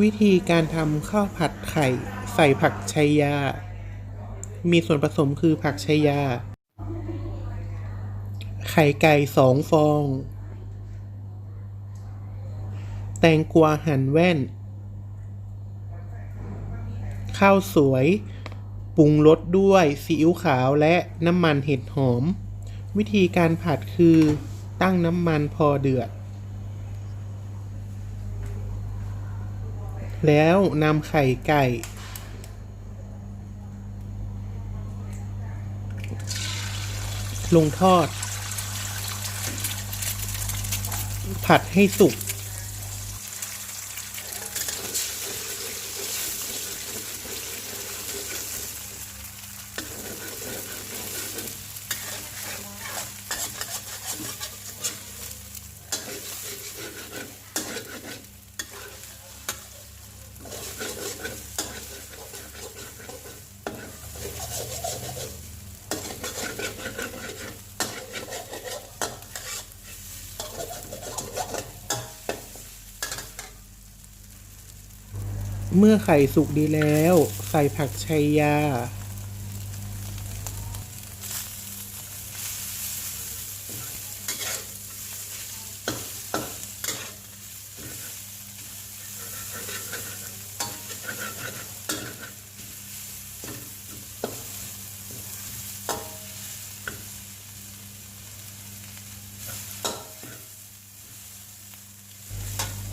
วิธีการทำข้าวผัดไข่ใส่ผักชัยยา มีส่วนผสมคือผักชัยยา ไข่ไก่สองฟอง แตงกวาหั่นแว่น ข้าวสวย ปรุงรสด้วยซีอิ๊วขาวและน้ำมันเห็ดหอม วิธีการผัดคือตั้งน้ำมันพอเดือด แล้วนำไข่ไก่ ลงทอด ผัดให้สุก เมื่อไข่สุกดีแล้ว ใส่ผักชัยยา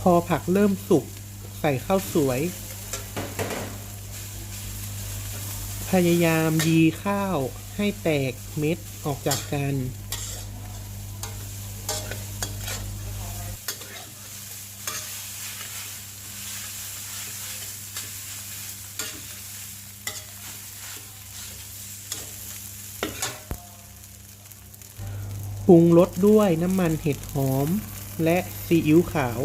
พอผักเริ่มสุกใส่ข้าวสวย พยายามยีข้าวให้แตกเม็ดออกจากกัน ปรุงรสด้วยน้ำมันเห็ดหอม และซีอิ๊วขาว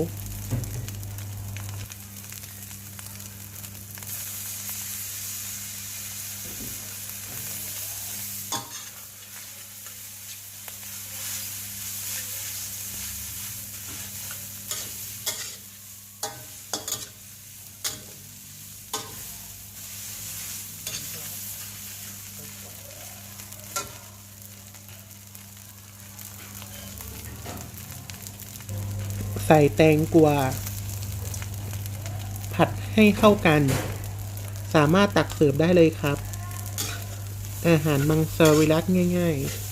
ใส่แตงกวาผัดให้เข้ากัน สามารถตักเสิร์ฟได้เลยครับ อาหารมังสวิรัตง่าย ๆ